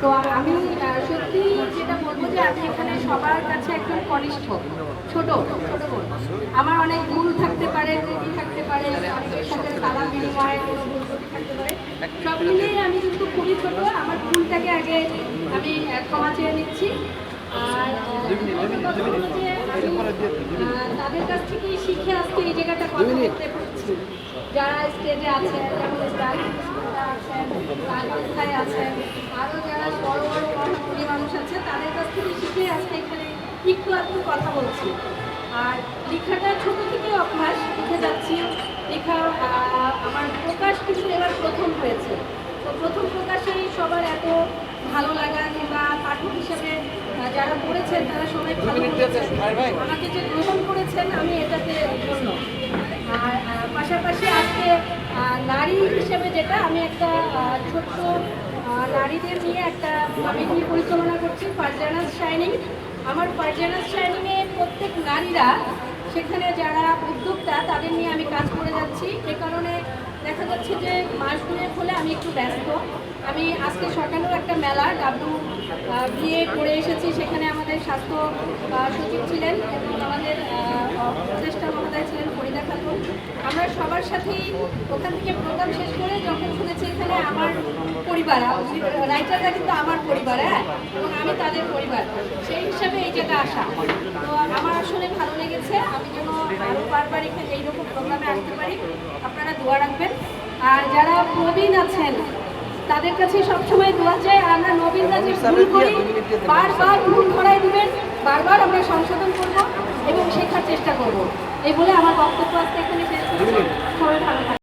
তো আমি সত্যি যেটা বলব যে আমি এখানে সবার কাছে একজন কনিষ্ঠ ছোট ছোট বোন। আমার অনেক ভুল থাকতে পারে ত্রুটি থাকতে পারে অনেকের সাথে সালাম বিনিময়ে কোনো ভুল থাকতে পারে। সব মিলিয়ে আমি কিন্তু খুবই ছোট আমার ভুলটাকে আগে আমি ক্ষমা চেয়ে নিচ্ছি। আর তাদের কাছ থেকেই শিখে আজকে এই জায়গাটা কথা বলতে পারছি। যারা স্টেজে আছেন যেমন স্টার আছেন আছেন আরও যারা বড় বড় মহাপুরী মানুষ আছে তাদের কাছ থেকে শিখে আজকে এখানে একটু একটু কথা বলছি। আর লেখাটা ছোট থেকে অভ্যাস লিখে যাচ্ছি। লেখা আমার প্রকাশ কিন্তু এবার প্রথম হয়েছে। তো প্রথম প্রকাশেই সবার এত ভালো লাগা কিংবা পাঠক হিসেবে যারা পড়েছেন তারা সবাই ভালো আমাকে যে গ্রহণ করেছেন আমি এটাতে জন্য আর পাশাপাশি আজকে নারী হিসেবে যেটা আমি একটা ছোট্ট নারীদের নিয়ে একটা আমি নিয়ে পরিচালনা করছি ফারজানাস শাইনিং। আমার ফারজানাস শাইনিংয়ে প্রত্যেক নারীরা, সেখানে যারা উদ্যোক্তা, তাদের নিয়ে আমি কাজ করে যাচ্ছি। এ কারণে দেখা যাচ্ছে যে মাস দুয়েক হলে আমি একটু ব্যস্ত। আমি আজকে সকালেও একটা মেলা, ডাব্লু বিয়ে করে এসেছি। সেখানে আমাদের স্বাস্থ্য সচিব ছিলেন এবং আমাদের উপদেষ্টা মহোদয় ছিলেন, ফরিদা খাতুন। আমরা সবার সাথেই ওখান থেকে প্রোগ্রাম শেষ করে যখন শুনেছি এখানে আমার পরিবার রাইটাররা কিন্তু আমার পরিবার হ্যাঁ? এবং আমি তাদের পরিবার। সেই হিসাবে এই জায়গায় আসা তো আমার আসলে ভালো লেগেছে আমি যেন আরও বারবার এখানে এইরকম প্রোগ্রামে আসতে পারি। আপনারা দোয়া রাখবেন। আর যারা প্রবীণ আছেন তাদের কাছে সবসময় দোয়া চাই আমরা নবীনরা যে ভুল করি বারবার ভুল ধরাই দিবেন বারবার আমরা সংশোধন করব এবং শেখার চেষ্টা করব। এই বলে আমার বক্তব্য আজকে এখানে শেষ করছি। সবাই ভালো